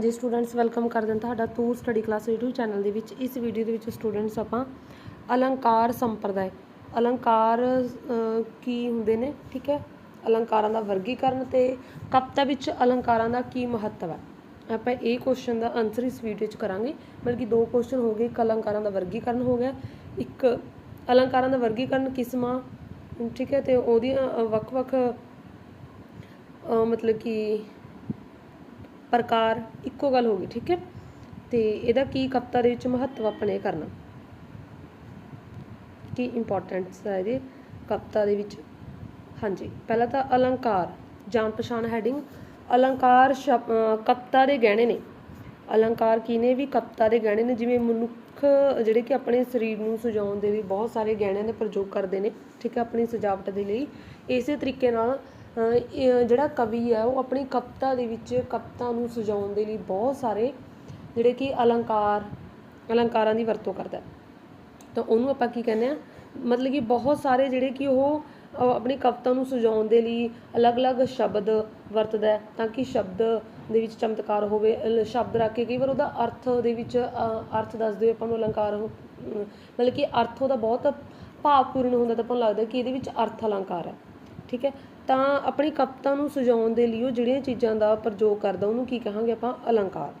ਹਾਂਜੀ students welcome ਕਰਦੇ ਹਾਂ ਤੁਹਾਡਾ tour study class YouTube channel ਦੇ ਵਿੱਚ। ਇਸ ਵੀਡੀਓ ਦੇ ਵਿੱਚ ਸਟੂਡੈਂਟਸ ਆਪਾਂ ਅਲੰਕਾਰ ਸੰਪਰਦਾਇ, ਅਲੰਕਾਰ ਕੀ ਹੁੰਦੇ ਨੇ, ਠੀਕ ਹੈ? ਅਲੰਕਾਰਾਂ ਦਾ ਵਰਗੀਕਰਨ ਤੇ ਕਵਿਤਾ ਵਿੱਚ ਅਲੰਕਾਰਾਂ ਦਾ ਕੀ ਮਹੱਤਵ ਹੈ? ਆਪਾਂ ਇਹ ਕੁਐਸਚਨ ਦਾ ਆਨਸਰ ਇਸ ਵੀਡੀਓ 'ਚ ਕਰਾਂਗੇ। ਬਲਕਿ ਦੋ ਕੁਐਸਚਨ ਹੋ ਗਏ, ਇੱਕ ਅਲੰਕਾਰਾਂ ਦਾ ਵਰਗੀਕਰਨ ਹੋ ਗਿਆ, ਇੱਕ ਅਲੰਕਾਰਾਂ ਦਾ ਵਰਗੀਕਰਨ ਕਿਸਮਾਂ, ਠੀਕ ਹੈ? ਤੇ ਉਹਦੀਆਂ ਵੱਖ-ਵੱਖ ਮਤਲਬ ਕਿ ਪ੍ਰਕਾਰ ਇੱਕੋ ਗੱਲ ਹੋ ਗਈ, ਠੀਕ ਹੈ? ਤੇ ਇਹਦਾ ਕੀ ਕਵਿਤਾ ਦੇ ਵਿੱਚ ਮਹੱਤਵ ਆਪਣੇ ਕਰਨਾ? ਕੀ ਇੰਪੋਰਟੈਂਸ ਹੈ ਇਹਦੇ ਕਵਿਤਾ ਦੇ ਵਿੱਚ? ਹਾਂਜੀ, ਪਹਿਲਾਂ ਤਾਂ ਅਲੰਕਾਰ, ਜਾਣ ਪਛਾਣ ਹੈਡਿੰਗ ਅਲੰਕਾਰ ਕਵਿਤਾ ਦੇ ਗਹਿਣੇ ਨੇ। ਅਲੰਕਾਰ ਕੀ ਨੇ? ਵੀ ਕਵਿਤਾ ਦੇ ਗਹਿਣੇ ਨੇ, ਜਿਵੇਂ ਮਨੁੱਖ, ਜਿਹੜੇ ਕਿ ਆਪਣੇ ਸਰੀਰ ਨੂੰ ਸਜਾਉਣ ਦੇ ਲਈ ਬਹੁਤ ਸਾਰੇ ਗਹਿਣਿਆਂ ਦਾ ਪ੍ਰਯੋਗ ਕਰਦੇ ਨੇ, ਠੀਕ ਹੈ, ਆਪਣੀ ਸਜਾਵਟ ਦੇ ਲਈ। ਇਸੇ ਤਰੀਕੇ ਨਾਲ ਜਿਹੜਾ ਕਵੀ ਹੈ ਉਹ ਆਪਣੀ ਕਵਿਤਾ ਦੇ ਵਿੱਚ ਕਵਿਤਾ ਨੂੰ ਸਜਾਉਣ ਦੇ ਲਈ ਬਹੁਤ ਸਾਰੇ ਜਿਹੜੇ ਕਿ ਅਲੰਕਾਰ, ਅਲੰਕਾਰਾਂ ਦੀ ਵਰਤੋਂ ਕਰਦਾ ਤਾਂ ਉਹਨੂੰ ਆਪਾਂ ਕੀ ਕਹਿੰਦੇ ਆ ਮਤਲਬ ਕਿ ਬਹੁਤ ਸਾਰੇ ਜਿਹੜੇ ਕਿ ਉਹ ਆਪਣੀ ਕਵਿਤਾ ਨੂੰ ਸਜਾਉਣ ਦੇ ਲਈ ਅਲੱਗ-ਅਲੱਗ ਸ਼ਬਦ ਵਰਤਦਾ ਤਾਂ ਕਿ ਸ਼ਬਦ ਦੇ ਵਿੱਚ ਚਮਤਕਾਰ ਹੋਵੇ। ਸ਼ਬਦ ਰੱਖ ਕੇ ਕਈ ਵਾਰ ਉਹਦਾ ਅਰਥ ਦੇ ਵਿੱਚ ਅਰਥ ਦੱਸ ਦਿਓ ਆਪਾਂ ਨੂੰ ਅਲੰਕਾਰ ਮਤਲਬ ਕਿ ਅਰਥ ਉਹਦਾ ਬਹੁਤ ਭਾਵਪੂਰਨ ਹੁੰਦਾ ਤਾਂ ਆਪਾਂ ਨੂੰ ਲੱਗਦਾ ਕਿ ਇਹਦੇ ਵਿੱਚ ਅਰਥ ਅਲੰਕਾਰ ਹੈ। ਠੀਕ ਹੈ? ਤਾਂ ਆਪਣੀ ਕਵਿਤਾ ਨੂੰ ਸਜਾਉਣ ਦੇ ਲਈ ਉਹ ਜਿਹੜੀਆਂ ਚੀਜ਼ਾਂ ਦਾ ਪ੍ਰਯੋਗ ਕਰਦਾ, ਉਹਨੂੰ ਕੀ ਕਹਾਂਗੇ ਆਪਾਂ? ਅਲੰਕਾਰ।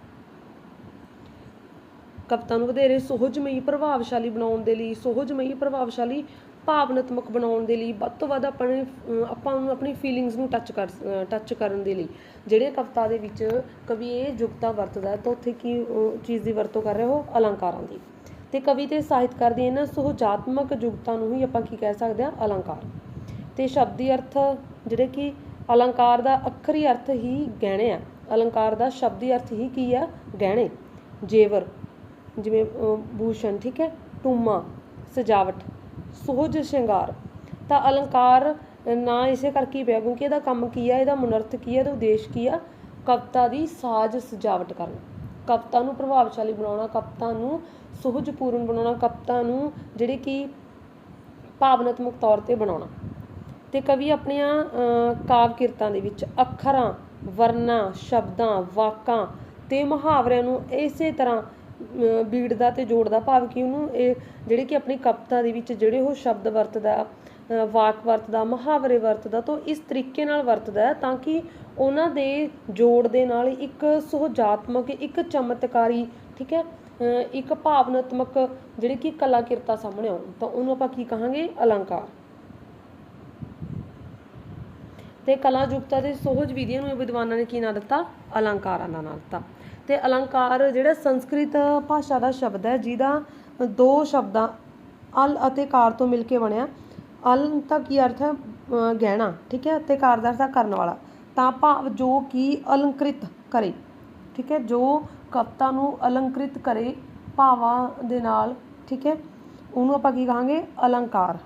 ਕਵਿਤਾ ਨੂੰ ਵਧੇਰੇ ਸੋਹਜਮਈ, ਪ੍ਰਭਾਵਸ਼ਾਲੀ ਬਣਾਉਣ ਦੇ ਲਈ, ਸੋਹਜਮਈ, ਪ੍ਰਭਾਵਸ਼ਾਲੀ, ਭਾਵਨਾਤਮਕ ਬਣਾਉਣ ਦੇ ਲਈ, ਵੱਧ ਤੋਂ ਵੱਧ ਆਪਣੇ ਆਪਾਂ ਨੂੰ ਆਪਣੀ ਫੀਲਿੰਗਸ ਨੂੰ ਟੱਚ ਕਰ ਟੱਚ ਕਰਨ ਦੇ ਲਈ। ਜਿਹੜੇ ਕਵਿਤਾ ਦੇ ਵਿੱਚ ਕਵੀ ਇਹ ਜੁਗਤਾ ਵਰਤਦਾ ਤਾਂ ਉੱਥੇ ਕੀ ਚੀਜ਼ ਦੀ ਵਰਤੋਂ ਕਰ ਰਿਹਾ ਉਹ? ਅਲੰਕਾਰਾਂ ਦੀ। ਤੇ ਕਵੀ ਤੇ ਸਾਹਿਤਕਾਰ ਦੀ ਇਹਨਾਂ ਸੁਹਜਾਤਮਕ ਜੁਗਤਾ ਨੂੰ ਹੀ ਆਪਾਂ ਕੀ ਕਹਿ ਸਕਦੇ ਹਾਂ? ਅਲੰਕਾਰ। ਤੇ ਸ਼ਬਦੀ ਅਰਥ ਜਿਹੜੇ ਕਿ ਅਲੰਕਾਰ ਦਾ ਅੱਖਰੀ ਅਰਥ ਹੀ ਗਹਿਣੇ ਆ। ਅਲੰਕਾਰ ਦਾ ਸ਼ਬਦੀ ਅਰਥ ਹੀ ਕੀ ਆ? ਗਹਿਣੇ। ਜੇਵਰ, ਜਿਵੇਂ ਭੂਸ਼ਣ, ਠੀਕ ਹੈ? ਟੂਮਾ, ਸਜਾਵਟ ਸੁਹਜ ਸ਼ਿੰਗਾਰ। ਤਾਂ ਅਲੰਕਾਰ ਨਾ ਇਸੇ ਕਰਕੇ ਪਿਆ, ਕਿਉਂਕਿ ਇਹਦਾ ਕੰਮ ਕੀ ਆ? ਇਹਦਾ ਮਨਰਥ ਕੀ ਆ? ਇਹਦਾ ਉਦੇਸ਼ ਕੀ ਆ? ਕਵਿਤਾ ਦੀ ਸਾਜ ਸਜਾਵਟ ਕਰਨਾ। ਕਵਿਤਾ ਨੂੰ ਪ੍ਰਭਾਵਸ਼ਾਲੀ ਬਣਾਉਣਾ, ਕਵਿਤਾ ਨੂੰ ਸੁਹਜਪੂਰਨ ਬਣਾਉਣਾ, ਕਵਿਤਾ ਨੂੰ ਜਿਹੜੀ ਕਿ ਭਾਵਨਾਤਮਕ ਤੌਰ ਤੇ ਬਣਾਉਣਾ। ਤੇ ਕਵੀ ਆਪਣੀਆਂ ਅਹ, ਕਾਵ ਕਿਰਤਾਂ ਦੇ ਵਿੱਚ ਅੱਖਰਾਂ ਵਰਨਾਂ ਸ਼ਬਦਾਂ ਵਾਕਾਂ ਤੇ ਮੁਹਾਵਰਿਆਂ ਨੂੰ ਇਸੇ ਤਰ੍ਹਾਂ ਬੀੜਦਾ ਤੇ ਜੋੜਦਾ ਭਾਵ ਕਿ ਉਹਨੂੰ ਇਹ ਜਿਹੜੇ ਕਿ ਆਪਣੀ ਕਵਿਤਾ ਦੇ ਵਿੱਚ ਜਿਹੜੇ ਉਹ ਸ਼ਬਦ ਵਰਤਦਾ ਵਾਕ ਵਰਤਦਾ ਮੁਹਾਵਰੇ ਵਰਤਦਾ ਤਾਂ ਇਸ ਤਰੀਕੇ ਨਾਲ ਵਰਤਦਾ ਤਾਂ ਕਿ ਉਹਨਾਂ ਦੇ ਜੋੜ ਦੇ ਨਾਲ ਇੱਕ ਸੁਹਜਾਤਮਕ ਇੱਕ ਚਮਤਕਾਰੀ ਠੀਕ ਹੈ ਇੱਕ ਭਾਵਨਾਤਮਕ ਜਿਹੜੀ ਕਿ ਕਲਾ ਕਿਰਤਾ ਸਾਹਮਣੇ ਆਉਣ। ਤਾਂ ਉਹਨੂੰ ਆਪਾਂ ਕੀ ਕਹਾਂਗੇ? ਅਲੰਕਾਰ। ਤੇ ਕਲਾ ਯੁਕਤਾ ਦੇ ਸੋਹਜ ਵਿਧੀਆਂ ਨੂੰ ਇਹ ਵਿਦਵਾਨਾਂ ਨੇ ਕੀ ਨਾਂ ਦਿੱਤਾ? ਅਲੰਕਾਰਾਂ ਦਾ ਨਾਂ ਦਿੱਤਾ। ਤੇ ਅਲੰਕਾਰ ਜਿਹੜਾ ਸੰਸਕ੍ਰਿਤ ਭਾਸ਼ਾ ਦਾ ਸ਼ਬਦ ਹੈ, ਜਿਹਦਾ ਦੋ ਸ਼ਬਦਾਂ ਅਲ ਅਤੇ ਕਾਰ ਤੋਂ ਮਿਲ ਕੇ ਬਣਿਆ। ਅਲ ਦਾ ਕੀ ਅਰਥ ਹੈ? ਗਹਿਣਾ, ਠੀਕ ਹੈ? ਤੇ ਕਾਰ ਦਾ ਅਰਥ ਹੈ ਕਰਨ ਵਾਲਾ। ਤਾਂ ਭਾਵ ਜੋ ਕਿ ਅਲੰਕ੍ਰਿਤ ਕਰੇ, ਠੀਕ ਹੈ? ਜੋ ਕਵਿਤਾ ਨੂੰ ਅਲੰਕ੍ਰਿਤ ਕਰੇ ਭਾਵਾਂ ਦੇ ਨਾਲ, ਠੀਕ ਹੈ? ਉਹਨੂੰ ਆਪਾਂ ਕੀ ਕਹਾਂਗੇ? ਅਲੰਕਾਰ।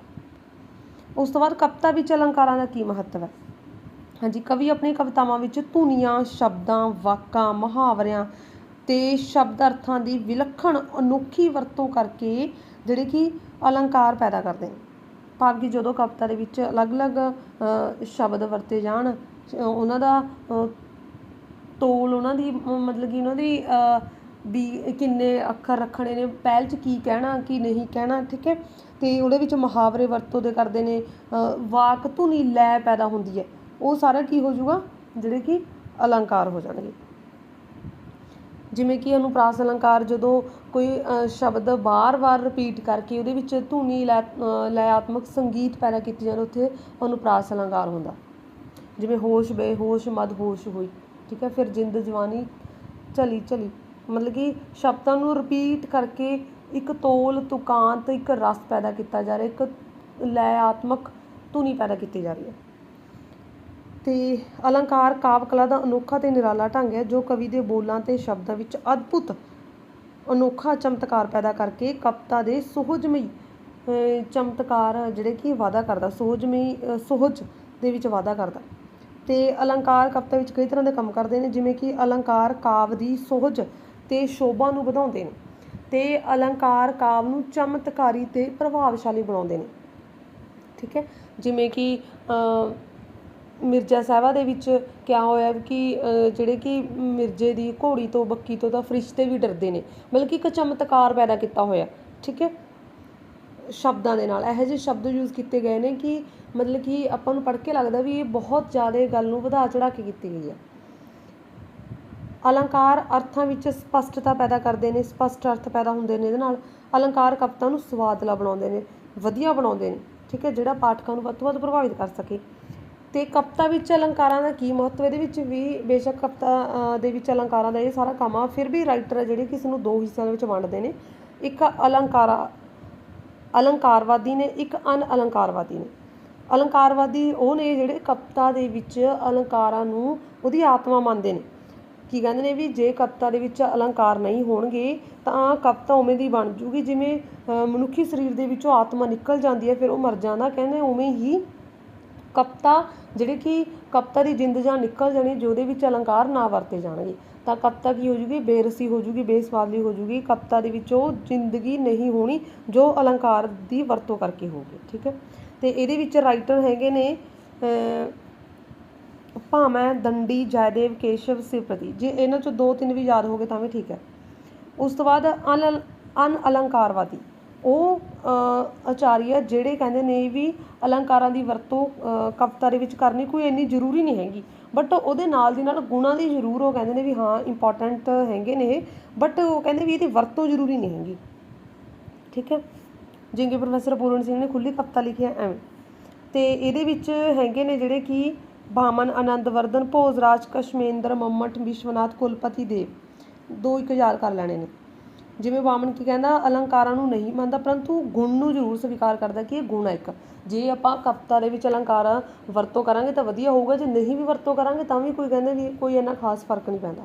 ਉਸ ਤੋਂ ਬਾਅਦ ਕਵਿਤਾ ਵਿੱਚ ਅਲੰਕਾਰਾਂ ਦਾ ਕੀ ਮਹੱਤਵ ਹੈ? ਹਾਂਜੀ, ਕਵੀ ਆਪਣੀ ਕਵਿਤਾਵਾਂ ਵਿੱਚ ਧੁਨੀਆਂ, ਸ਼ਬਦਾਂ, ਵਾਕਾਂ, ਮੁਹਾਵਰਿਆਂ ਤੇ ਸ਼ਬਦ ਅਰਥਾਂ ਦੀ ਵਿਲੱਖਣ ਅਨੋਖੀ ਵਰਤੋਂ ਕਰਕੇ ਜਿਹੜੇ ਕਿ ਅਲੰਕਾਰ ਪੈਦਾ ਕਰਦੇ ਨੇ। ਭਾਵ ਕਿ ਜਦੋਂ ਕਵਿਤਾ ਦੇ ਵਿੱਚ ਅਲੱਗ-ਅਲੱਗ ਸ਼ਬਦ ਵਰਤੇ ਜਾਣ ਉਹਨਾਂ ਦਾ ਤੋਲ ਉਹਨਾਂ ਦੀ ਮਤਲਬ ਕਿ ਉਹਨਾਂ ਦੀ ਵੀ ਕਿੰਨੇ ਅੱਖਰ ਰੱਖਣੇ ਨੇ, ਪਹਿਲ 'ਚ ਕੀ ਕਹਿਣਾ, ਕੀ ਨਹੀਂ ਕਹਿਣਾ, ਠੀਕ ਹੈ? ਤੇ ਉਹਦੇ ਵਿੱਚ ਮੁਹਾਵਰੇ ਵਰਤੋਂ ਦੇ ਕਰਦੇ ਨੇ ਵਾਕ ਧੁਨੀ ਲੈ ਪੈਦਾ ਹੁੰਦੀ ਹੈ। ਉਹ ਸਾਰਾ ਕੀ ਹੋ ਜਾਊਗਾ? ਜਿਹੜੇ ਕਿ ਅਲੰਕਾਰ ਹੋ ਜਾਣਗੇ। ਜਿਵੇਂ ਕਿ ਅਨੁਪ੍ਰਾਸ ਅਲੰਕਾਰ ਜਦੋਂ ਕੋਈ ਸ਼ਬਦ ਬਾਰ-ਬਾਰ ਰਿਪੀਟ ਕਰਕੇ ਉਹਦੇ ਵਿੱਚ ਧੁਨੀ ਲੈ ਅ, ਲੈਆਤਮਕ ਸੰਗੀਤ ਪੈਦਾ ਕੀਤੀ ਜਾਂਦੀ ਉੱਥੇ ਅਨੁਪ੍ਰਾਸ ਅਲੰਕਾਰ ਹੁੰਦਾ। ਜਿਵੇਂ ਹੋਸ਼ ਬੇਹੋਸ਼ ਮਦ ਹੋਸ਼ ਹੋਈ। ਠੀਕ ਹੈ ਫਿਰ ਜਿੰਦ ਜਵਾਨੀ ਚਲੀ ਚਲੀ ਮਤਲਬ ਕਿ ਸ਼ਬਦਾਂ ਨੂੰ ਰਿਪੀਟ ਕਰਕੇ ਇੱਕ ਤੋਲ ਤੁਕਾਂਤ ਇੱਕ ਰਸ ਪੈਦਾ ਕੀਤਾ ਜਾ ਰਿਹਾ ਇੱਕ ਲੈਆਤਮਕ ਧੁਨੀ ਪੈਦਾ ਕੀਤੀ ਜਾ ਰਹੀ ਹੈ। ਤੇ ਅਲੰਕਾਰ ਕਾਵ ਕਲਾ ਦਾ ਅਨੋਖਾ ਤੇ ਨਿਰਾਲਾ ਢੰਗ ਹੈ ਜੋ ਕਵੀ ਦੇ ਬੋਲਾਂ ਤੇ ਸ਼ਬਦਾਂ ਵਿੱਚ ਅਦਭੁਤ ਅਨੋਖਾ ਚਮਤਕਾਰ ਪੈਦਾ ਕਰਕੇ ਕਵਿਤਾ ਦੇ ਸੁਹਜਮਈ ਚਮਤਕਾਰ ਜਿਹੜੇ ਕਿ ਵਾਧਾ ਕਰਦਾ ਸੁਹਜਮਈ ਅਹ, ਸੁਹਜ ਦੇ ਵਿੱਚ ਵਾਧਾ ਕਰਦਾ। ਤੇ ਅਲੰਕਾਰ ਕਵਿਤਾ ਵਿੱਚ ਕਈ ਤਰ੍ਹਾਂ ਦੇ ਕੰਮ ਕਰਦੇ ਨੇ ਜਿਵੇਂ ਕਿ ਅਲੰਕਾਰ ਕਾਵ ਦੀ ਸੁਹਜ ਤੇ ਸ਼ੋਭਾ ਨੂੰ ਵਧਾਉਂਦੇ ਨੇ ਤੇ ਅਲੰਕਾਰ ਕਾਵ ਨੂੰ ਚਮਤਕਾਰੀ ਤੇ ਪ੍ਰਭਾਵਸ਼ਾਲੀ ਬਣਾਉਂਦੇ ਨੇ। ਠੀਕ ਹੈ? ਜਿਵੇਂ ਕਿ ਮਿਰਜ਼ਾ ਸਾਹਿਬਾ ਦੇ ਵਿੱਚ ਕਿਆ ਹੋਇਆ ਕਿ ਜਿਹੜੇ ਕਿ ਮਿਰਜ਼ੇ ਦੀ ਘੋੜੀ ਤੋਂ ਬੱਕੀ ਤੋਂ ਤਾਂ ਫਰਿਸ਼ਤੇ ਵੀ ਡਰਦੇ ਨੇ। ਮਤਲਬ ਕਿ ਇੱਕ ਚਮਤਕਾਰ ਪੈਦਾ ਕੀਤਾ ਹੋਇਆ, ਠੀਕ ਹੈ? ਸ਼ਬਦਾਂ ਦੇ ਨਾਲ, ਇਹੋ ਜਿਹੇ ਸ਼ਬਦ ਯੂਜ਼ ਕੀਤੇ ਗਏ ਨੇ ਕਿ ਮਤਲਬ ਕਿ ਆਪਾਂ ਨੂੰ ਪੜ੍ਹ ਕੇ ਲੱਗਦਾ ਵੀ ਇਹ ਬਹੁਤ ਜ਼ਿਆਦਾ ਗੱਲ ਨੂੰ ਵਧਾ ਚੜਾ ਕੇ ਕੀਤੀ ਗਈ ਹੈ। ਅਲੰਕਾਰ ਅਰਥਾਂ ਵਿੱਚ ਸਪਸ਼ਟਤਾ ਪੈਦਾ ਕਰਦੇ ਨੇ, ਸਪਸ਼ਟ ਅਰਥ ਪੈਦਾ ਹੁੰਦੇ ਨੇ ਇਹਦੇ ਨਾਲ। ਅਲੰਕਾਰ ਕਵਿਤਾ ਨੂੰ ਸਵਾਦਲਾ ਬਣਾਉਂਦੇ ਨੇ, ਵਧੀਆ ਬਣਾਉਂਦੇ ਨੇ, ਠੀਕ ਹੈ? ਜਿਹੜਾ ਪਾਠਕਾਂ ਨੂੰ ਵੱਧ ਤੋਂ ਵੱਧ ਪ੍ਰਭਾਵਿਤ ਕਰ ਸਕੇ। ਅਤੇ ਕਵਿਤਾ ਵਿੱਚ ਅਲੰਕਾਰਾਂ ਦਾ ਕੀ ਮਹੱਤਵ? ਇਹਦੇ ਵਿੱਚ ਵੀ ਬੇਸ਼ੱਕ ਕਵਿਤਾ ਦੇ ਵਿੱਚ ਅਲੰਕਾਰਾਂ ਦਾ ਇਹ ਸਾਰਾ ਕੰਮ ਆ। ਫਿਰ ਵੀ ਰਾਈਟਰ ਹੈ ਜਿਹੜੇ ਕਿ ਇਸ ਨੂੰ ਦੋ ਹਿੱਸਿਆਂ ਦੇ ਵਿੱਚ ਵੰਡਦੇ ਨੇ। ਇੱਕ ਅਲੰਕਾਰਾ, ਅਲੰਕਾਰਵਾਦੀ ਨੇ, ਇੱਕ ਅਨ ਅਲੰਕਾਰਵਾਦੀ ਨੇ। ਅਲੰਕਾਰਵਾਦੀ ਉਹ ਨੇ ਜਿਹੜੇ ਕਵਿਤਾ ਦੇ ਵਿੱਚ ਅਲੰਕਾਰਾਂ ਨੂੰ ਉਹਦੀ ਆਤਮਾ ਮੰਨਦੇ ਨੇ। ਕੀ ਕਹਿੰਦੇ ਨੇ ਵੀ ਜੇ ਕਵਿਤਾ ਦੇ ਵਿੱਚ ਅਲੰਕਾਰ ਨਹੀਂ ਹੋਣਗੇ, ਤਾਂ ਕਵਿਤਾ ਉਵੇਂ ਦੀ ਬਣ ਜੂਗੀ। ਜਿਵੇਂ ਮਨੁੱਖੀ ਸਰੀਰ ਦੇ ਵਿੱਚੋਂ ਆਤਮਾ ਨਿਕਲ ਜਾਂਦੀ ਹੈ, ਫਿਰ ਉਹ ਮਰ ਜਾਂਦਾ। ਕਹਿੰਦੇ ਉਵੇਂ ਹੀ ਕਵਿਤਾ ਜਿਹੜੇ ਕਿ ਕਵਿਤਾ ਦੀ ਜਿੰਦ ਜਾਨ ਨਿਕਲ ਜਾਣੀ ਜਿਹਦੇ ਵਿੱਚ ਅਲੰਕਾਰ ਨਾ ਵਰਤੇ ਜਾਣਗੇ ਤਾਂ ਕਵਿਤਾ ਕੀ ਹੋ ਜੂਗੀ? ਬੇਰਸੀ ਹੋ ਜੂਗੀ ਬੇਸਵਾਦੀ ਹੋ ਜੂਗੀ ਕਵਿਤਾ ਦੇ ਵਿੱਚ ਉਹ ਜ਼ਿੰਦਗੀ ਨਹੀਂ ਹੋਣੀ ਜੋ ਅਲੰਕਾਰ ਦੀ ਵਰਤੋਂ ਕਰਕੇ ਹੋਊਗੀ ਠੀਕ ਹੈ? ਤੇ ਇਹਦੇ ਵਿੱਚ ਰਾਈਟਰ ਹੈਗੇ ਨੇ ਅ, ਦੰਡੀ ਜੈਦੇਵ ਕੇਸ਼ਵ ਸਿਵਪਤੀ ਜੇ ਇਹਨਾਂ ਚੋਂ ਦੋ ਤਿੰਨ ਵੀ ਯਾਦ ਹੋ ਗਏ ਤਾਂ ਵੀ ਠੀਕ ਹੈ। ਉਸ ਤੋਂ ਬਾਅਦ ਅਨ ਅਨ ਅਲੰਕਾਰਵਾਦੀ ਉਹ ਅ, ਆਚਾਰੀਆ ਜਿਹੜੇ ਕਹਿੰਦੇ ਨੇ ਵੀ ਅਲੰਕਾਰਾਂ ਦੀ ਵਰਤੋਂ ਕਵਿਤਾ ਦੇ ਵਿੱਚ ਕਰਨੀ ਕੋਈ ਇੰਨੀ ਜ਼ਰੂਰੀ ਨਹੀਂ ਹੈਗੀ। ਬਟ ਉਹਦੇ ਨਾਲ ਦੀ ਨਾਲ ਗੁਣਾਂ ਦੀ ਜ਼ਰੂਰ ਉਹ ਕਹਿੰਦੇ ਨੇ ਵੀ ਹਾਂ ਇੰਪੋਰਟੈਂਟ ਹੈਗੇ ਨੇ ਇਹ ਬਟ ਉਹ ਕਹਿੰਦੇ ਵੀ ਇਹਦੀ ਵਰਤੋਂ ਜ਼ਰੂਰੀ ਨਹੀਂ ਹੈਗੀ। ਠੀਕ ਹੈ? ਜਿਵੇਂ ਪ੍ਰੋਫੈਸਰ ਪੂਰਨ ਸਿੰਘ ਨੇ ਖੁੱਲੀ ਕਵਿਤਾ ਲਿਖੀ ਹੈ ਐਵੇਂ। ਤੇ ਇਹਦੇ ਵਿੱਚ ਹੈਗੇ ਨੇ ਜਿਹੜੇ ਕਿ ਭਾਮਨ ਆਨੰਦਵਰਧਨ ਭੋਜਰਾਜ ਕਸ਼ਮੇਂਦਰ ਮੰਮਟ ਵਿਸ਼ਵਨਾਥ ਕੁਲਪਤੀ ਦੇਵ। ਦੋ ਇੱਕ ਯਾਦ ਕਰ ਲੈਣੇ ਨੇ। ਜਿਵੇਂ ਵਾਮਨ ਕੀ ਕਹਿੰਦਾ ਅਲੰਕਾਰਾਂ ਨੂੰ ਨਹੀਂ ਮੰਨਦਾ ਪਰੰਤੂ ਗੁਣ ਨੂੰ ਜ਼ਰੂਰ ਸਵੀਕਾਰ ਕਰਦਾ ਕਿ ਇਹ ਗੁਣ ਹੈ ਇੱਕ। ਜੇ ਆਪਾਂ ਕਵਿਤਾ ਦੇ ਵਿੱਚ ਅਲੰਕਾਰਾਂ ਵਰਤੋਂ ਕਰਾਂਗੇ ਤਾਂ ਵਧੀਆ ਹੋਊਗਾ ਜੇ ਨਹੀਂ ਵੀ ਵਰਤੋਂ ਕਰਾਂਗੇ ਤਾਂ ਵੀ ਕੋਈ ਕਹਿੰਦੇ ਵੀ ਕੋਈ ਇੰਨਾ ਖਾਸ ਫ਼ਰਕ ਨਹੀਂ ਪੈਂਦਾ।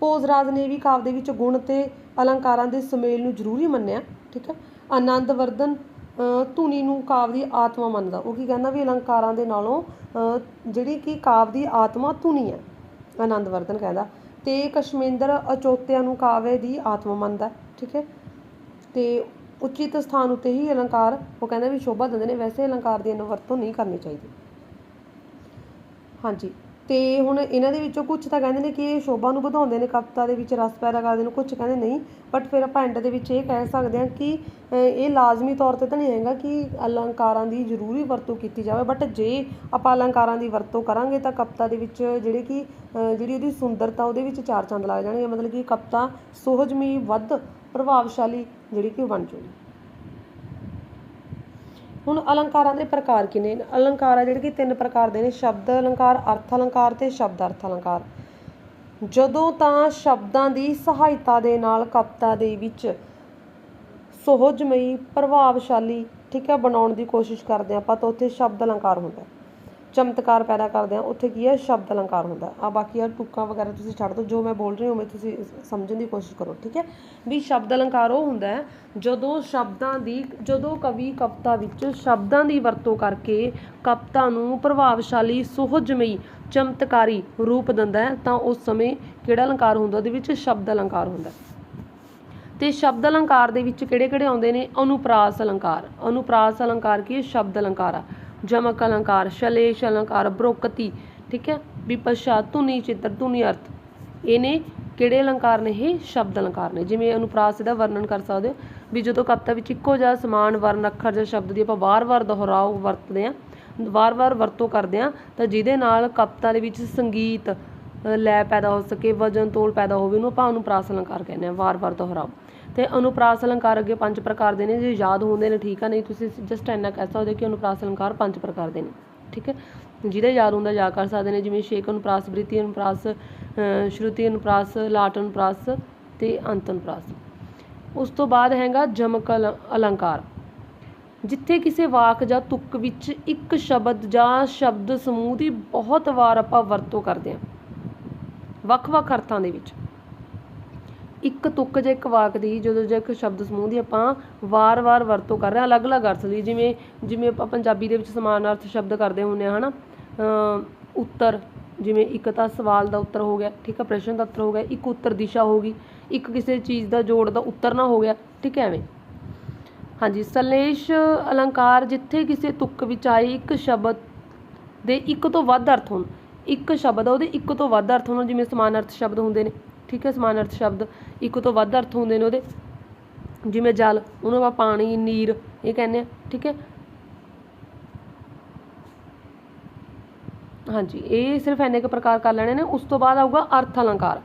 ਭੋਜਰਾਜ ਨੇ ਵੀ ਕਾਵਿ ਦੇ ਵਿੱਚ ਗੁਣ ਤੇ ਅਲੰਕਾਰਾਂ ਦੇ ਸੁਮੇਲ ਨੂੰ ਜ਼ਰੂਰੀ ਮੰਨਿਆ ਠੀਕ ਹੈ? ਆਨੰਦਵਰਧਨ ਅ, ਧੁਨੀ ਨੂੰ ਕਾਵਿ ਦੀ ਆਤਮਾ ਮੰਨਦਾ। ਉਹ ਕੀ ਕਹਿੰਦਾ ਵੀ ਅਲੰਕਾਰਾਂ ਦੇ ਨਾਲੋਂ ਅ, ਜਿਹੜੀ ਕਿ ਕਾਵਿ ਦੀ ਆਤਮਾ ਧੁਨੀ ਹੈ ਆਨੰਦ ਵਰਧਨ ਕਹਿੰਦਾ। ਤੇ ਕਸ਼ਮੇਂਦਰ ਅਚੋਤਿਆਂ ਨੂੰ ਕਾਵਿ ਦੀ ਆਤਮਾ ਮੰਨਦਾ ਠੀਕ ਹੈ? ਤੇ ਉਚਿਤ ਸਥਾਨ ਉੱਤੇ ਹੀ ਅਲੰਕਾਰ, ਉਹ ਕਹਿੰਦਾ ਵੀ ਸ਼ੋਭਾ ਦਿੰਦੇ ਨੇ, ਵੈਸੇ ਅਲੰਕਾਰ ਦੀ ਇੰਨੀ ਵਰਤੋਂ ਨਹੀਂ ਕਰਨੀ ਚਾਹੀਦੀ। ਹਾਂਜੀ। ਤੇ ਹੁਣ ਇਹਨਾਂ ਦੇ ਵਿੱਚੋਂ ਕੁਝ ਤਾਂ ਕਹਿੰਦੇ ਨੇ ਕਿ ਇਹ ਸ਼ੋਭਾ ਨੂੰ ਵਧਾਉਂਦੇ ਨੇ, ਕਵਿਤਾ ਦੇ ਵਿੱਚ ਰਸ ਪੈਦਾ ਕਰਦੇ ਨੇ ਕੁਝ ਕਹਿੰਦੇ ਨਹੀਂ। ਬਟ ਫਿਰ ਆਪਾਂ ਐਂਡ ਦੇ ਵਿੱਚ ਇਹ ਕਹਿ ਸਕਦੇ ਹਾਂ ਕਿ ਇਹ ਲਾਜ਼ਮੀ ਤੌਰ ਤੇ ਤਾਂ ਨਹੀਂ ਹੈਗਾ ਕਿ ਅਲੰਕਾਰਾਂ ਦੀ ਜ਼ਰੂਰੀ ਵਰਤੋਂ ਕੀਤੀ ਜਾਵੇ। ਬਟ ਜੇ ਆਪਾਂ ਅਲੰਕਾਰਾਂ ਦੀ ਵਰਤੋਂ ਕਰਾਂਗੇ ਤਾਂ ਕਵਿਤਾ ਦੇ ਵਿੱਚ ਜਿਹੜੇ ਕਿ ਜਿਹੜੀ ਉਹਦੀ ਸੁੰਦਰਤਾ ਉਹਦੇ ਵਿੱਚ ਚਾਰ ਚੰਦ ਲੱਗ ਜਾਣਗੇ। ਮਤਲਬ ਕਿ ਕਵਿਤਾ ਸੁਹਜਮੀ, ਵੱਧ ਪ੍ਰਭਾਵਸ਼ਾਲੀ ਜਿਹੜੀ ਕਿ ਬਣ ਜੂਗੀ ਹੁਣ ਅਲੰਕਾਰਾਂ ਦੇ ਪ੍ਰਕਾਰ ਕਿੰਨੇ ਅਲੰਕਾਰ ਆ ਜਿਹੜੇ ਕਿ ਤਿੰਨ ਪ੍ਰਕਾਰ ਦੇ ਨੇ, ਸ਼ਬਦ ਅਲੰਕਾਰ, ਅਰਥ ਅਲੰਕਾਰ ਤੇ ਸ਼ਬਦ ਅਰਥ ਅਲੰਕਾਰ। ਜਦੋਂ ਤਾਂ ਸ਼ਬਦਾਂ ਦੀ ਸਹਾਇਤਾ ਦੇ ਨਾਲ ਕਵਿਤਾ ਦੇ ਵਿੱਚ ਸੁਹਜਮਈ, ਪ੍ਰਭਾਵਸ਼ਾਲੀ, ਠੀਕ ਹੈ, ਬਣਾਉਣ ਦੀ ਕੋਸ਼ਿਸ਼ ਕਰਦੇ ਹਾਂ ਆਪਾਂ, ਤਾਂ ਉੱਥੇ ਸ਼ਬਦ ਅਲੰਕਾਰ ਹੁੰਦਾ ਚਮਤਕਾਰ ਪੈਦਾ ਕਰਦੇ ਹਾਂ ਉੱਥੇ ਕੀ ਹੈ, ਸ਼ਬਦ ਅਲੰਕਾਰ ਹੁੰਦਾ ਆ ਬਾਕੀ ਆ ਤੁੱਕਾਂ ਵਗੈਰਾ ਤੁਸੀਂ ਛੱਡ ਦਿਓ, ਜੋ ਮੈਂ ਬੋਲ ਰਹੀ ਹਾਂ ਉਵੇਂ ਤੁਸੀਂ ਸਮਝਣ ਦੀ ਕੋਸ਼ਿਸ਼ ਕਰੋ, ਠੀਕ ਹੈ? ਵੀ ਸ਼ਬਦ ਅਲੰਕਾਰ ਉਹ ਹੁੰਦਾ ਹੈ, ਜਦੋਂ ਸ਼ਬਦਾਂ ਦੀ, ਜਦੋਂ ਕਵੀ ਕਵਿਤਾ ਵਿੱਚ ਸ਼ਬਦਾਂ ਦੀ ਵਰਤੋਂ ਕਰਕੇ ਕਵਿਤਾ ਨੂੰ ਪ੍ਰਭਾਵਸ਼ਾਲੀ, ਸੁਹਜਮਈ, ਚਮਤਕਾਰੀ ਰੂਪ ਦਿੰਦਾ ਹੈ, ਤਾਂ ਉਸ ਸਮੇਂ ਕਿਹੜਾ ਅਲੰਕਾਰ ਹੁੰਦਾ? ਉਹਦੇ ਵਿੱਚ ਸ਼ਬਦ ਅਲੰਕਾਰ ਹੁੰਦਾ ਹੈ। ਤੇ ਸ਼ਬਦ ਅਲੰਕਾਰ ਦੇ ਵਿੱਚ ਕਿਹੜੇ ਕਿਹੜੇ ਆਉਂਦੇ ਨੇ? ਅਨੁਪਰਾਸ ਅਲੰਕਾਰ। ਅਨੁਪਰਾਸ ਅਲੰਕਾਰ ਕੀ ਹੈ? ਸ਼ਬਦ ਅਲੰਕਾਰ ਆ। ਜਮਕ ਅਲੰਕਾਰ ਸ਼ਲੇਸ਼ ਅਲੰਕਾਰ ਬ੍ਰੋਕਤੀ, ਠੀਕ ਹੈ? ਵਿਪਸ਼ਾ ਧੁਨੀ, ਚਿੱਤਰ, ਧੁਨੀ ਅਰਥ। ਇਹ ਨੇ ਕਿਹੜੇ ਅਲੰਕਾਰ ਨੇ? ਇਹ ਸ਼ਬਦ ਅਲੰਕਾਰ ਨੇ। ਜਿਵੇਂ ਅਨੁਪਰਾਸ ਦਾ ਵਰਣਨ ਕਰ ਸਕਦੇ ਹੋ ਵੀ ਜਦੋਂ ਕਵਿਤਾ ਵਿੱਚ ਇੱਕੋ ਜਿਹਾ ਸਮਾਨ, ਵਰਨ, ਅੱਖਰ ਜਾਂ ਸ਼ਬਦ ਦੀ ਆਪਾਂ ਵਾਰ-ਵਾਰ ਦੁਹਰਾਓ, ਵਰਤਦੇ ਆ ਵਾਰ-ਵਾਰ ਵਰਤੋਂ ਕਰਦੇ ਆ ਤਾਂ ਜਿਹਦੇ ਨਾਲ ਕਵਿਤਾ ਦੇ ਵਿੱਚ ਸੰਗੀਤ ਲੈ ਪੈਦਾ ਹੋ ਸਕੇ, ਵਜਨ, ਤੋਲ ਪੈਦਾ ਹੋਵੇ, ਉਹਨੂੰ ਆਪਾਂ ਅਨੁਪਰਾਸ ਅਲੰਕਾਰ ਕਹਿੰਦੇ ਆ ਵਾਰ-ਵਾਰ ਦੁਹਰਾਓ। ਤੇ ਅਨੁਪਰਾਸ ਅਲੰਕਾਰ ਅੱਗੇ ਪੰਜ ਪ੍ਰਕਾਰ ਦੇ ਨੇ ਜੇ ਯਾਦ ਹੁੰਦੇ ਨੇ ਠੀਕ ਆ ਨਹੀਂ ਤੁਸੀਂ ਜਸਟ ਇੰਨਾ ਕਹਿ ਸਕਦੇ ਹੋ ਕਿ ਅਨੁਪਰਾਸ ਅਲੰਕਾਰ ਪੰਜ ਪ੍ਰਕਾਰ ਦੇ ਨੇ ਠੀਕ ਹੈ? ਜਿਹਦੇ ਯਾਦ ਹੁੰਦਾ ਯਾਦ ਕਰ ਸਕਦੇ ਨੇ ਜਿਵੇਂ ਸ਼ੇਕ ਅਨੁਪਰਾਸ ਬ੍ਰਿਤੀ ਅਨੁਪਰਾਸ ਅ, ਸ਼ਰੂਤੀ ਅਨੁਪਰਾਸ ਲਾਟ ਅਨੁਪਰਾਸ ਤੇ ਅੰਤ ਅਨੁਪਰਾਸ। ਉਸ ਤੋਂ ਬਾਅਦ ਹੈਗਾ ਜਮਕ ਅਲ- ਅਲੰਕਾਰ। ਜਿੱਥੇ ਕਿਸੇ ਵਾਕ ਜਾਂ ਤੁਕ ਵਿੱਚ ਇੱਕ ਸ਼ਬਦ ਜਾਂ ਸ਼ਬਦ ਸਮੂਹ ਦੀ ਬਹੁਤ ਵਾਰ ਆਪਾਂ ਵਰਤੋਂ ਕਰਦੇ ਹਾਂ। ਵੱਖ-ਵੱਖ ਅਰਥਾਂ ਦੇ ਵਿੱਚ। ਇੱਕ ਤੁਕ ਜੇ ਇੱਕ ਵਾਕ ਦੀ ਜਦੋਂ ਜੇ ਇੱਕ ਸ਼ਬਦ ਸਮੂਹ ਦੀ ਆਪਾਂ ਵਾਰ-ਵਾਰ ਵਰਤੋਂ ਕਰ ਰਹੇ ਹਾਂ ਅਲੱਗ-ਅਲੱਗ ਅਰਥ ਲਈ ਜਿਵੇਂ ਜਿਵੇਂ ਆਪਾਂ ਪੰਜਾਬੀ ਦੇ ਵਿੱਚ ਸਮਾਨ ਅਰਥ ਸ਼ਬਦ ਕਰਦੇ ਹੁੰਦੇ ਆ ਹਨਾ? ਅ, ਉੱਤਰ ਜਿਵੇਂ ਇੱਕ ਤਾਂ ਸਵਾਲ ਦਾ ਉੱਤਰ ਹੋ ਗਿਆ ਠੀਕ ਹੈ ਪ੍ਰਸ਼ਨ ਦਾ ਉੱਤਰ ਹੋ ਗਿਆ ਇੱਕ ਉੱਤਰ ਦਿਸ਼ਾ ਹੋ ਗਈ ਇੱਕ ਕਿਸੇ ਚੀਜ਼ ਦਾ ਜੋੜ ਦਾ ਉੱਤਰ ਨਾ ਹੋ ਗਿਆ ਠੀਕ ਹੈ ਐਵੇਂ? ਹਾਂਜੀ ਸਲੇਸ਼ ਅਲੰਕਾਰ ਜਿੱਥੇ ਕਿਸੇ ਤੁਕ ਵਿੱਚ ਆਏ ਇੱਕ ਸ਼ਬਦ ਦੇ ਇੱਕ ਤੋਂ ਵੱਧ ਅਰਥ ਹੋਣ ਇੱਕ ਸ਼ਬਦ ਆ ਉਹਦੇ ਇੱਕ ਤੋਂ ਵੱਧ ਅਰਥ ਹੋਣ ਜਿਵੇਂ ਸਮਾਨ ਅਰਥ ਸ਼ਬਦ ਹੁੰਦੇ ਨੇ। ਠੀਕ ਹੈ, ਸਮਾਨ ਅਰਥ ਸ਼ਬਦ ਇੱਕ ਤੋਂ ਵੱਧ ਅਰਥ ਹੁੰਦੇ ਨੇ ਉਹਦੇ। ਜਿਵੇਂ ਜਲ, ਉਹਨੂੰ ਆਪਾਂ ਪਾਣੀ, ਨੀਰ ਇਹ ਕਹਿੰਦੇ ਆ, ਠੀਕ ਹੈ। ਹਾਂਜੀ, ਇਹ ਸਿਰਫ ਇੰਨੇ ਕੁ ਪ੍ਰਕਾਰ ਕਰ ਲੈਣੇ ਨੇ, ਉਸ ਤੋਂ ਬਾਅਦ ਆਊਗਾ ਅਰਥ ਅਲੰਕਾਰ।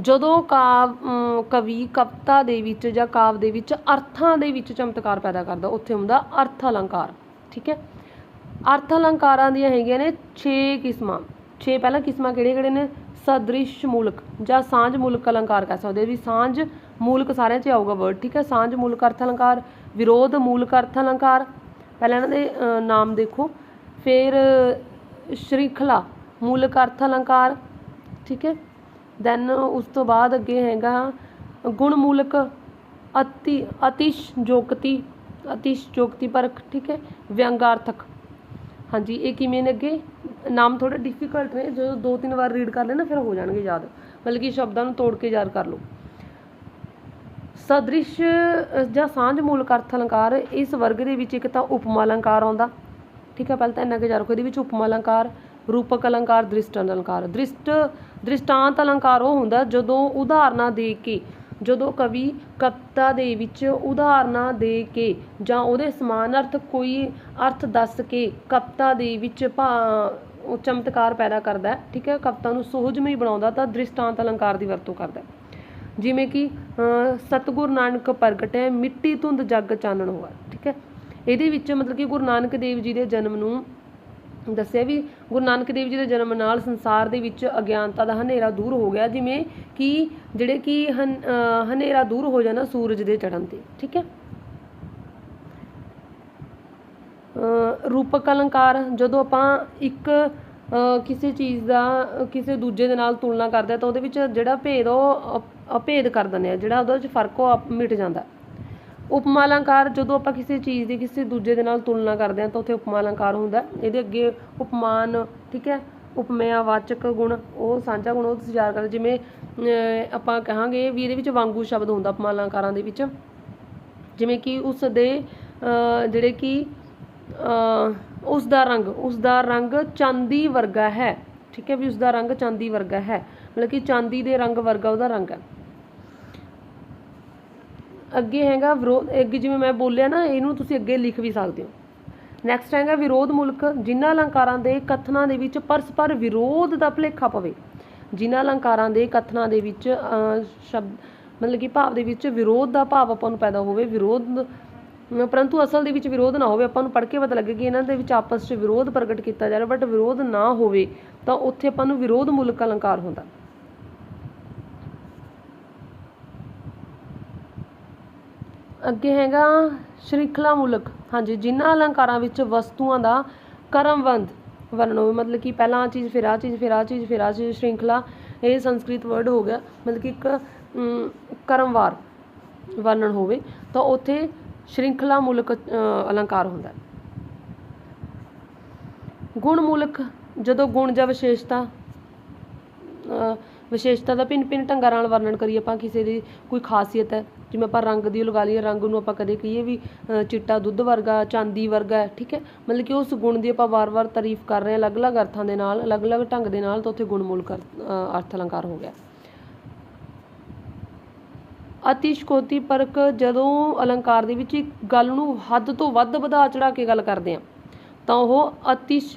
ਜਦੋਂ ਕਾਵ ਕਵੀ ਕਵਿਤਾ ਦੇ ਵਿੱਚ ਜਾਂ ਕਾਵ ਦੇ ਵਿੱਚ ਅਰਥਾਂ ਦੇ ਵਿੱਚ ਚਮਤਕਾਰ ਪੈਦਾ ਕਰਦਾ, ਉੱਥੇ ਹੁੰਦਾ ਅਰਥ ਅਲੰਕਾਰ, ਠੀਕ ਹੈ। ਅਰਥ ਅਲੰਕਾਰਾਂ ਦੀਆਂ ਹੈਗੀਆਂ ਨੇ 6 ਕਿਸਮਾਂ। 6 ਪਹਿਲਾਂ ਕਿਸਮਾਂ ਕਿਹੜੇ ਕਿਹੜੇ ਨੇ? ਸਦ੍ਰਿਸ਼ ਮੂਲਕ ਜਾਂ ਸਾਂਝ ਮੂਲਕ ਅਲੰਕਾਰ ਕਹਿ ਸਕਦੇ ਵੀ ਸਾਂਝ ਮੂਲਕ ਸਾਰਿਆਂ 'ਚ ਆਊਗਾ ਵਰਡ ਠੀਕ ਹੈ? ਸਾਂਝ ਮੂਲਕ ਅਰਥ ਅਲੰਕਾਰ, ਵਿਰੋਧ ਮੂਲਕ ਅਰਥ ਅਲੰਕਾਰ। ਪਹਿਲਾਂ ਇਹਨਾਂ ਦੇ ਨਾਮ ਦੇਖੋ। ਫਿਰ ਸ਼੍ਰਿੰਖਲਾ ਮੂਲਕ ਅਰਥ ਅਲੰਕਾਰ, ਠੀਕ ਹੈ? ਦੈਨ ਉਸ ਤੋਂ ਬਾਅਦ ਅੱਗੇ ਹੈਗਾ ਗੁਣ ਮੂਲਕ, ਅਤੀ, ਅਤਿਸ਼ ਜੋਗਤੀ ਅਤਿਸ਼ ਜੋਗਤੀ ਪਰਖ, ਠੀਕ ਹੈ? ਵਿਅੰਗਾਰਥਕ। ਹਾਂਜੀ, ਇਹ ਕਿਵੇਂ ਨੇ ਅੱਗੇ? ਨਾਮ ਥੋੜੇ ਡਿਫਿਕਲਟ ਨੇ, ਜਦੋਂ ਦੋ ਤਿੰਨ ਵਾਰ ਰੀਡ ਕਰ ਲੈਣਾ, ਫਿਰ ਹੋ ਜਾਣਗੇ ਯਾਦ। ਮਤਲਬ ਕਿ ਸ਼ਬਦਾਂ ਨੂੰ ਤੋੜ ਕੇ ਯਾਦ ਕਰ ਲਓ। ਸਦ੍ਰਿਸ਼ ਜਾਂ ਸਾਂਝ ਮੂਲਕ ਅਰਥ ਅਲੰਕਾਰ, ਇਸ ਵਰਗ ਦੇ ਵਿੱਚ ਇੱਕ ਤਾਂ ਉਪਮਾ ਅਲੰਕਾਰ ਆਉਂਦਾ। ਠੀਕ ਹੈ, ਪਹਿਲਾਂ ਤਾਂ ਇੰਨਾ ਕੁ ਯਾਦ ਰੱਖੋ, ਇਹਦੇ ਵਿੱਚ ਉਪਮਾ ਅਲੰਕਾਰ, ਰੂਪਕ ਅਲੰਕਾਰ ਦ੍ਰਿਸ਼ਟ ਅਲੰਕਾਰ। ਦ੍ਰਿਸ਼ਟ, ਦ੍ਰਿਸ਼ਟਾਂਤ ਅਲੰਕਾਰ ਉਹ ਹੁੰਦਾ ਜਦੋਂ ਉਦਾਹਰਨਾਂ ਦੇ ਕੇ, ਜਦੋਂ ਕਵੀ ਕਵਿਤਾ ਦੇ ਵਿੱਚ ਉਦਾਹਰਨਾਂ ਦੇ ਕੇ, ਜਾਂ ਉਹਦੇ ਸਮਾਨ ਅਰਥ ਕੋਈ ਅਰਥ ਦੱਸ ਕੇ ਕਵਿਤਾ ਦੇ ਵਿੱਚ ਭਾ ਉਹ ਚਮਤਕਾਰ ਪੈਦਾ ਕਰਦਾ ਠੀਕ ਹੈ ਕਵਿਤਾ ਨੂੰ ਸੁਹਜਮਈ ਬਣਾਉਂਦਾ ਤਾਂ ਦ੍ਰਿਸ਼ਟਾਂਤ ਅਲੰਕਾਰ ਦੀ ਵਰਤੋਂ ਕਰਦਾ ਜਿਵੇਂ ਕਿ ਅ, ਸਤਿਗੁਰ ਨਾਨਕ ਪ੍ਰਗਟੈ ਮਿੱਟੀ ਧੁੰਦ ਜੱਗ ਚਾਨਣ ਹੋਆ ਠੀਕ ਹੈ। ਇਹਦੇ ਵਿੱਚ ਮਤਲਬ ਕਿ ਗੁਰੂ ਨਾਨਕ ਦੇਵ ਜੀ ਦੇ ਜਨਮ ਨੂੰ ਦੱਸਿਆ ਵੀ ਗੁਰੂ ਨਾਨਕ ਦੇਵ ਜੀ ਦੇ ਜਨਮ ਨਾਲ ਸੰਸਾਰ ਦੇ ਵਿੱਚ ਅਗਿਆਨਤਾ ਦਾ ਹਨੇਰਾ ਦੂਰ ਹੋ ਗਿਆ ਜਿਵੇਂ ਕਿ ਜਿਹੜੇ ਕਿ ਹਨੇਰਾ ਦੂਰ ਹੋ ਜਾਣਾ ਸੂਰਜ ਦੇ ਚੜ੍ਹਨ ਤੇ ਠੀਕ ਹੈ ਅ, ਰੂਪਕ ਅਲੰਕਾਰ ਜਦੋਂ ਆਪਾਂ ਇੱਕ ਕਿਸੇ ਚੀਜ਼ ਦਾ, ਕਿਸੇ ਦੂਜੇ ਦੇ ਨਾਲ ਤੁਲਨਾ ਕਰਦੇ ਆ ਤਾਂ ਉਹਦੇ ਵਿੱਚ ਜਿਹੜਾ ਭੇਦ ਆ, ਉਹ ਅਪ- ਅਭੇਦ ਕਰ ਦਿੰਦੇ ਹਾਂ, ਜਿਹੜਾ ਉਹਦੇ ਵਿੱਚ ਫ਼ਰਕ ਉਹ ਮਿਟ ਜਾਂਦਾ। ਉਪਮਾ ਅਲੰਕਾਰ ਜਦੋਂ ਆਪਾਂ ਕਿਸੇ ਚੀਜ਼ ਦੀ, ਕਿਸੇ ਦੂਜੇ ਦੇ ਨਾਲ ਤੁਲਨਾ ਕਰਦੇ ਹਾਂ ਤਾਂ ਉੱਥੇ ਉਪਮਾ ਅਲੰਕਾਰ ਹੁੰਦਾ। ਇਹਦੇ ਅੱਗੇ ਉਪਮਾਨ, ਠੀਕ ਹੈ ਉਪਮੇਯ ਵਾਚਕ ਗੁਣ, ਉਹ ਸਾਂਝਾ ਗੁਣ, ਉਹ ਤੁਸੀਂ ਕਰਦੇ ਜਿਵੇਂ ਆਪਾਂ ਕਹਾਂਗੇ ਵੀ ਇਹਦੇ ਵਿੱਚ ਵਾਂਗੂ ਸ਼ਬਦ ਹੁੰਦਾ ਉਪਮਾ ਅਲੰਕਾਰਾਂ ਦੇ ਵਿੱਚ। ਜਿਵੇਂ ਕਿ ਉਸ ਦੇ ਜਿਹੜੇ ਕਿ ਉਸ ਦਾ ਰੰਗ ਉਸ ਦਾ ਰੰਗ ਚਾਂਦੀ ਵਰਗਾ ਹੈ। ਠੀਕ ਹੈ ਵੀ ਉਸ ਦਾ ਰੰਗ ਚਾਂਦੀ ਵਰਗਾ ਹੈ। ਮਤਲਬ ਕਿ ਚਾਂਦੀ ਦੇ ਰੰਗ ਵਰਗਾ ਉਹਦਾ ਰੰਗ ਹੈ। ਅੱਗੇ ਹੈਗਾ ਵਿਰੋਧ ਅੱਗੇ ਜਿਵੇਂ ਮੈਂ ਬੋਲਿਆ ਨਾ ਇਹਨੂੰ ਤੁਸੀਂ ਅੱਗੇ ਲਿਖ ਵੀ ਸਕਦੇ ਹੋ। ਨੈਕਸਟ ਹੈਗਾ ਵਿਰੋਧ ਮੁਲਕ ਜਿਨ੍ਹਾਂ ਅਲੰਕਾਰਾਂ ਦੇ ਕਥਨਾਂ ਦੇ ਵਿੱਚ ਪਰਸਪਰ ਵਿਰੋਧ ਦਾ ਭੁਲੇਖਾ ਪਵੇ। ਜਿਨ੍ਹਾਂ ਅਲੰਕਾਰਾਂ ਦੇ ਕਥਨਾਂ ਦੇ ਵਿੱਚ ਅਹ, ਸ਼ਬਦ ਮਤਲਬ ਕਿ ਭਾਵ ਦੇ ਵਿੱਚ ਵਿਰੋਧ ਦਾ ਭਾਵ ਆਪਾਂ ਨੂੰ ਪੈਦਾ ਹੋਵੇ ਵਿਰੋਧ ਪਰੰਤੂ ਅਸਲ ਦੇ ਵਿੱਚ ਵਿਰੋਧ ਨਾ ਹੋਵੇ ਆਪਾਂ ਨੂੰ ਪੜ੍ਹ ਕੇ ਪਤਾ ਲੱਗੇ ਕਿ ਇਹਨਾਂ ਦੇ ਵਿੱਚ ਆਪਸ 'ਚ ਵਿਰੋਧ ਪ੍ਰਗਟ ਕੀਤਾ ਜਾ ਰਿਹਾ ਬਟ ਵਿਰੋਧ ਨਾ ਹੋਵੇ ਤਾਂ ਉੱਥੇ ਆਪਾਂ ਨੂੰ ਵਿਰੋਧ ਮੁਲਕ ਅਲੰਕਾਰ ਹੁੰਦਾ। ਅੱਗੇ ਹੈਗਾ ਸ਼੍ਰਿੰਖਲਾ ਮੂਲਕ। ਹਾਂਜੀ ਜਿਨ੍ਹਾਂ ਅਲੰਕਾਰਾਂ ਵਿੱਚ ਵਸਤੂਆਂ ਦਾ ਕਰਮਬੰਧ ਵਰਣਨ ਹੋਵੇ ਮਤਲਬ ਕਿ ਪਹਿਲਾਂ ਆਹ ਚੀਜ਼ ਫਿਰ ਆਹ ਚੀਜ਼ ਫਿਰ ਆਹ ਚੀਜ਼ ਫਿਰ ਆਹ ਚੀਜ਼ ਸ਼੍ਰਿੰਖਲਾ ਇਹ ਸੰਸਕ੍ਰਿਤ ਵਰਡ ਹੋ ਗਿਆ। ਮਤਲਬ ਕਿ ਇੱਕ ਅਮ, ਕਰਮਵਾਰ ਵਰਣਨ ਹੋਵੇ ਤਾਂ ਉੱਥੇ ਸ਼੍ਰਿੰਖਲਾ ਮੂਲਕ ਅਲੰਕਾਰ ਹੁੰਦਾ ਹੈ। ਗੁਣ ਮੂਲਕ ਜਦੋਂ ਗੁਣ ਜਾਂ ਵਿਸ਼ੇਸ਼ਤਾ ਵਿਸ਼ੇਸ਼ਤਾ ਦਾ ਭਿੰਨ ਭਿੰਨ ਢੰਗਾਂ ਨਾਲ ਵਰਣਨ ਕਰੀਏ ਆਪਾਂ ਕਿਸੇ ਦੀ ਕੋਈ ਖਾਸੀਅਤ ਹੈ ਜਿਵੇਂ ਆਪਾਂ ਰੰਗ ਦੀ ਲਗਾ ਲਈਏ ਰੰਗ ਨੂੰ ਆਪਾਂ ਕਦੇ ਕਹੀਏ ਵੀ ਅ, ਚਿੱਟਾ ਦੁੱਧ ਵਰਗਾ ਚਾਂਦੀ ਵਰਗਾ ਠੀਕ ਹੈ? ਮਤਲਬ ਕਿ ਉਸ ਗੁਣ ਦੀ ਆਪਾਂ ਵਾਰ-ਵਾਰ ਤਾਰੀਫ ਕਰ ਰਹੇ ਹਾਂ ਅਲੱਗ-ਅਲੱਗ ਅਰਥਾਂ ਦੇ ਨਾਲ ਅਲੱਗ-ਅਲੱਗ ਢੰਗ ਦੇ ਨਾਲ ਤਾਂ ਉੱਥੇ ਗੁਣਮੂਲਕ ਅਰਥ ਅ, ਅਰਥ ਅਲੰਕਾਰ ਹੋ ਗਿਆ। ਅਤਿਸ਼ਕੋਤੀ ਪਰਕ ਜਦੋਂ ਅਲੰਕਾਰ ਦੇ ਵਿੱਚ ਇੱਕ ਗੱਲ ਨੂੰ ਹੱਦ ਤੋਂ ਵੱਧ ਵਧਾ ਚੜਾ ਕੇ ਗੱਲ ਕਰਦੇ ਆ ਤਾਂ ਉਹ ਅਤਿਸ਼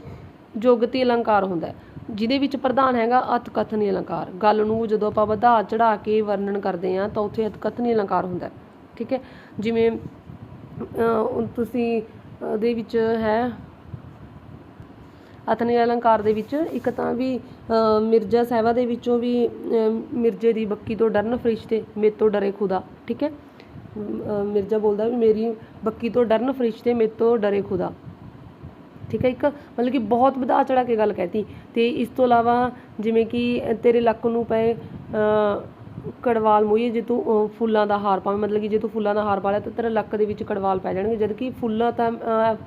ਜੋਗਤੀ ਅਲੰਕਾਰ ਹੁੰਦਾ ਜਿਹਦੇ ਵਿੱਚ ਪ੍ਰਧਾਨ ਹੈਗਾ ਅਤਕਥਨੀ ਅਲੰਕਾਰ। ਗੱਲ ਨੂੰ ਜਦੋਂ ਆਪਾਂ ਵਧਾ ਚੜਾ ਕੇ ਵਰਣਨ ਕਰਦੇ ਆ ਤਾਂ ਉੱਥੇ ਅਤਕਥਨੀ ਅਲੰਕਾਰ ਹੁੰਦਾ ਠੀਕ ਹੈ? ਜਿਵੇਂ ਤੁਸੀਂ ਉਹਦੇ ਵਿੱਚ ਹੈ ਅਤਨੀ ਅਲੰਕਾਰ ਦੇ ਵਿੱਚ ਇੱਕ ਤਾਂ ਵੀ ਮਿਰਜ਼ਾ ਸਾਹਿਬਾ ਦੇ ਵਿੱਚੋਂ ਵੀ ਮਿਰਜ਼ੇ ਦੀ ਬੱਕੀ ਤੋਂ ਡਰਨ ਫਰਿਸ਼ਤੇ, ਮੇਰੇ ਤੋਂ ਡਰੇ ਖੁਦਾ, ਠੀਕ ਹੈ? ਮਿਰਜ਼ਾ ਬੋਲਦਾ ਵੀ ਮੇਰੀ ਬੱਕੀ ਤੋਂ ਡਰਨ ਫਰਿਸ਼ਤੇ ਮੇਰੇ ਤੋਂ ਡਰੇ ਖੁਦਾ। ਠੀਕ ਹੈ, ਇੱਕ ਮਤਲਬ ਕਿ ਬਹੁਤ ਵਧਾ ਚੜਾ ਕੇ ਗੱਲ ਕਹਿਤੀ। ਤੇ ਇਸ ਤੋਂ ਇਲਾਵਾ ਜਿਵੇਂ ਕਿ ਤੇਰੇ ਲੱਕ ਨੂੰ ਪਏ ਕੜਵਾਲ ਮੋਈਏ, ਜੇ ਤੂੰ ਫੁੱਲਾਂ ਦਾ ਹਾਰ ਪਾਵੇਂ, ਮਤਲਬ ਕਿ ਜੇ ਤੂੰ ਫੁੱਲਾਂ ਦਾ ਹਾਰ ਪਾ ਲਿਆ ਤਾਂ ਤੇਰੇ ਲੱਕ ਦੇ ਵਿੱਚ ਕੜਵਾਲ ਪੈ ਜਾਣਗੇ ਜਦ ਕਿ ਫੁੱਲਾਂ ਤਾਂ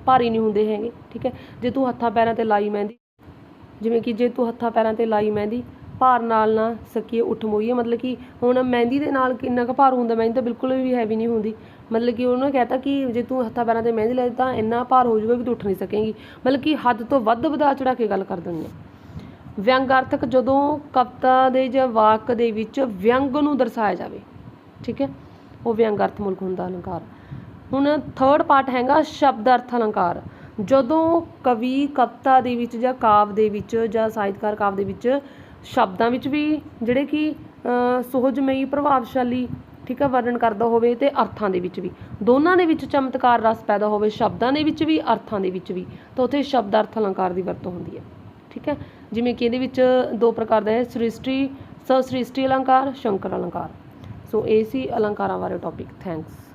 ਭਾਰੀ ਨਹੀਂ ਹੁੰਦੇ ਹੈਗੇ, ਠੀਕ ਹੈ? ਜੇ ਤੂੰ ਹੱਥਾਂ ਪੈਰਾਂ ਤੇ ਲਾਈ ਮਹਿੰਦੀ ਜਿਵੇਂ ਕਿ ਜੇ ਤੂੰ ਹੱਥਾਂ ਪੈਰਾਂ ਤੇ ਲਾਈ ਮਹਿੰਦੀ, ਭਾਰ ਨਾਲ ਨਾ ਸਕੀਏ, ਉੱਠ ਮੋਈਏ। ਮਤਲਬ ਕਿ ਹੁਣ ਮਹਿੰਦੀ ਦੇ ਨਾਲ ਕਿੰਨਾ ਕੁ ਭਾਰ ਹੁੰਦਾ, ਮਹਿੰਦੀ ਤਾਂ ਬਿਲਕੁਲ ਵੀ ਹੈਵੀ ਨਹੀਂ ਹੁੰਦੀ। ਮਤਲਬ ਕਿ ਉਹਨੇ ਕਹਿਤਾ ਕਿ ਜੇ ਤੂੰ ਹੱਥਾਂ ਪੈਰਾਂ ਤੇ ਮਹਿੰਦੀ ਲਾ ਤਾਂ ਇੰਨਾ ਭਾਰ ਹੋ ਜਾਊਗਾ ਕਿ ਤੂੰ ਉੱਠ ਨਹੀਂ ਸਕੇਂਗੀ। ਮਤਲਬ ਕਿ ਹੱਦ ਤੋਂ ਵੱਧ ਵਧਾ ਚੜਾ ਕੇ ਗੱਲ ਕਰ ਦਿੰਦੀ ਹੈ। ਵਿਅੰਗਾਰਥਕ ਜਦੋਂ ਕਵਿਤਾ ਦੇ ਜਾਂ ਵਾਕ ਦੇ ਵਿੱਚ ਵਿਅੰਗ ਨੂੰ ਦਰਸਾਇਆ ਜਾਵੇ, ਠੀਕ ਹੈ? ਉਹ ਵਿਅੰਗਾਰਥ ਮੁਲਕ ਹੁੰਦਾ ਅਲੰਕਾਰ। ਹੁਣ ਥਰਡ ਪਾਰਟ ਹੈਗਾ ਸ਼ਬਦ ਅਰਥ ਅਲੰਕਾਰ। ਜਦੋਂ ਕਵੀ ਕਵਿਤਾ ਦੇ ਵਿੱਚ ਜਾਂ ਕਾਵਿ ਦੇ ਵਿੱਚ ਜਾਂ ਸਾਹਿਤਕਾਰ ਕਾਵਿ ਦੇ ਵਿੱਚ ਸ਼ਬਦਾਂ ਵਿੱਚ ਵੀ ਜਿਹੜੇ ਕਿ ਸੁਹਜਮਈ, ਪ੍ਰਭਾਵਸ਼ਾਲੀ, ਠੀਕ ਹੈ ਵਰਣਨ ਕਰਦਾ ਹੋਵੇ ਅਤੇ ਅਰਥਾਂ ਦੇ ਵਿੱਚ ਵੀ। ਦੋਨਾਂ ਦੇ ਵਿੱਚ ਚਮਤਕਾਰ ਰਸ ਪੈਦਾ ਹੋਵੇ, ਸ਼ਬਦਾਂ ਦੇ ਵਿੱਚ ਵੀ, ਅਰਥਾਂ ਦੇ ਵਿੱਚ ਵੀ, ਤਾਂ ਉੱਥੇ ਸ਼ਬਦ ਅਰਥ ਅਲੰਕਾਰ ਦੀ ਵਰਤੋਂ ਹੁੰਦੀ ਹੈ। ਠੀਕ ਹੈ? ਜਿਵੇਂ ਕਿ ਇਹਦੇ ਵਿੱਚ ਦੋ ਪ੍ਰਕਾਰ ਦਾ ਹੈ, ਸ੍ਰਿਸ਼ਟੀ ਸ ਸ੍ਰਿਸ਼ਟੀ ਅਲੰਕਾਰ, ਸ਼ੰਕਰ ਅਲੰਕਾਰ। ਸੋ ਇਹ ਸੀ ਅਲੰਕਾਰਾਂ ਬਾਰੇ ਟੌਪਿਕ ਥੈਂਕਸ